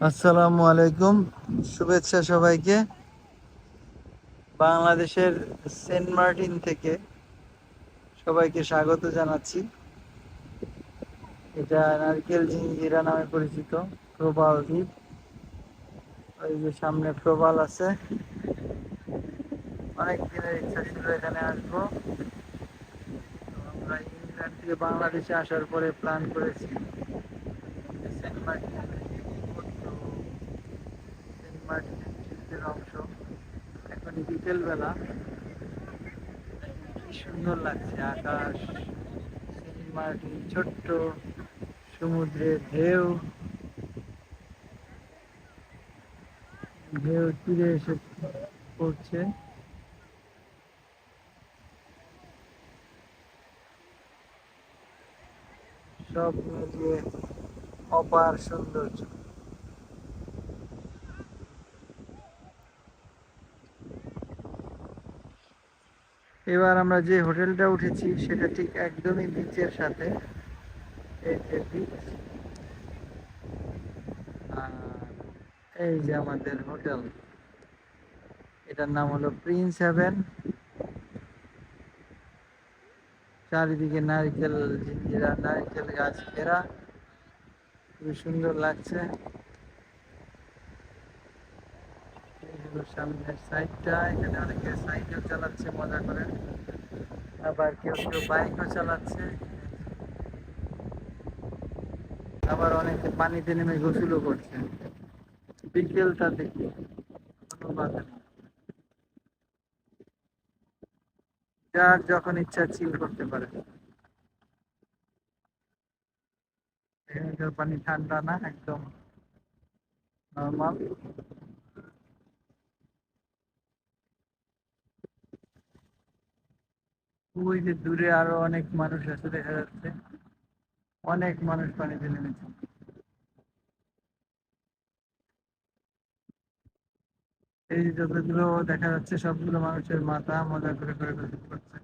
আসসালামু আলাইকুম। শুভেচ্ছা সবাইকে। বাংলাদেশের সেন্ট মার্টিন থেকে সবাইকে স্বাগত জানাচ্ছি। এটা নারকেল জিঞ্জিরা নামে পরিচিত, প্রবাল দ্বীপ। ওই যে সামনে প্রবাল আছে। অনেক দিনের ইচ্ছা ছিল এখানে আসব। আমরা ইংল্যান্ড থেকে বাংলাদেশে আসার পরে প্ল্যান করেছি। সেন্ট মার্টিন সেন্ট মার্টিনের ট্রিপের অংশ। এখন বিকেল বেলা কি সুন্দর লাগছে, আকাশ মার্টিন ছোট্ট সমুদ্রের ঢেউ। ঢেউ তীরে এসে পড়ছে। সব মিলিয়ে অপার সৌন্দর্য। এবার আমরা যে হোটেলটা উঠেছি, সেটা ঠিক একদমই বিচের সাথে। এই যে আমাদের হোটেল। এটার নাম হলো প্রিন্স হেভেন চারিদিকে নারিকেল, জিঞ্জিরা, নারকেল গাছ ঘেরা। খুবই সুন্দর লাগছে। হলো সামনের সাইডটা, এখানে অনেকে সাইকেল চালাচ্ছে, মজা করে আবার কেউ কেউ বাইকও চালাচ্ছে। আবার অনেকে পানিতে নেমে গোসলও করছে বিকেলটা দেখি। যার যখন ইচ্ছা চিল করতে পারে। পানি ঠান্ডা না, একদম নর্মাল ওই যে দূরে আরও অনেক মানুষ আছে দেখা যাচ্ছে। অনেক মানুষ পানি পানিতে নেমেছে এই যে যতগুলো দেখা যাচ্ছে, সবগুলো মানুষের মাথা মজা করে করে করছে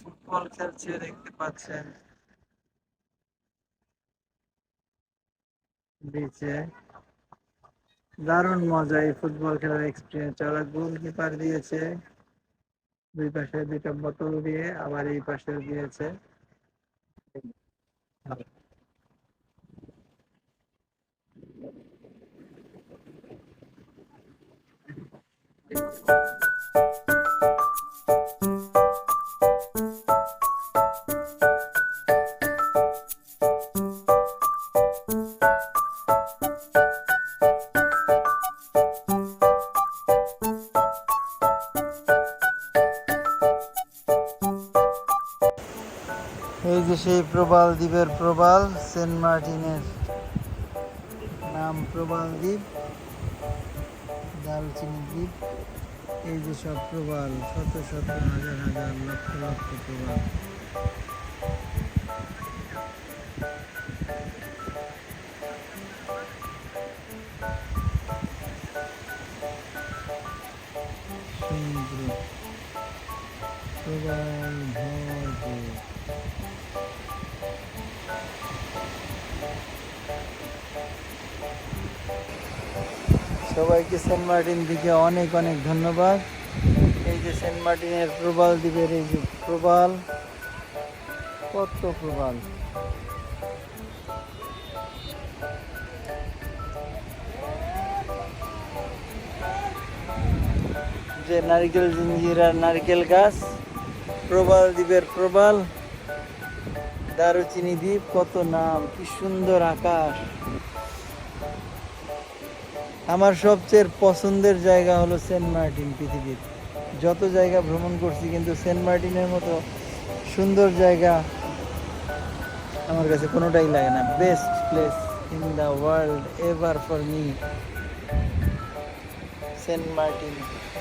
ফুটবল খেলছে, দেখতে পাচ্ছেন। বিচে দারুণ মজা এই ফুটবল খেলার এক্সপিরিয়েন্স ওরা গোলকিপার দিয়েছে, দুই পাশে দুইটা বোতল দিয়ে আবার এই পাশে দিয়েছে। এই যে সেই প্রবাল দ্বীপের প্রবাল, সেন্ট মার্টিনের নাম প্রবাল দ্বীপ দারুচিনি দ্বীপ। এই যে সব প্রবাল, শত শত হাজার হাজার লক্ষ লক্ষ প্রবাল। সবাইকে সেন্ট মার্টিন দিকে অনেক অনেক ধন্যবাদ। এই যে সেন্ট মার্টিনের প্রবাল দ্বীপের এই যে প্রবাল, কত প্রবাল। যে নারকেল জিঞ্জিরার নারকেল গাছ। প্রবাল দ্বীপের প্রবাল। দারুচিনি দ্বীপ, কত নাম, কি সুন্দর আকাশ। আমার সবচেয়ে পছন্দের জায়গা হলো সেন্ট মার্টিন পৃথিবীর। যত জায়গা ভ্রমণ করছি কিন্তু সেন্ট মার্টিনের মতো সুন্দর জায়গা আমার কাছে কোনোটাই লাগে না। Best place in the world ever for me. Saint Martin,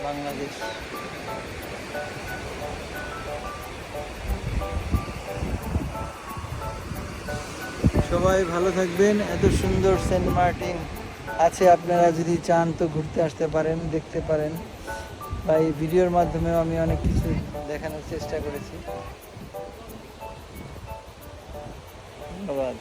Bangladesh. সবাই ভালো থাকবেন। এত সুন্দর সেন্ট মার্টিন আছে, আপনারা যদি চান তো ঘুরতে আসতে পারেন, দেখতে পারেন। বা এই ভিডিওর মাধ্যমেও আমি অনেক কিছু দেখানোর চেষ্টা করেছি। ধন্যবাদ।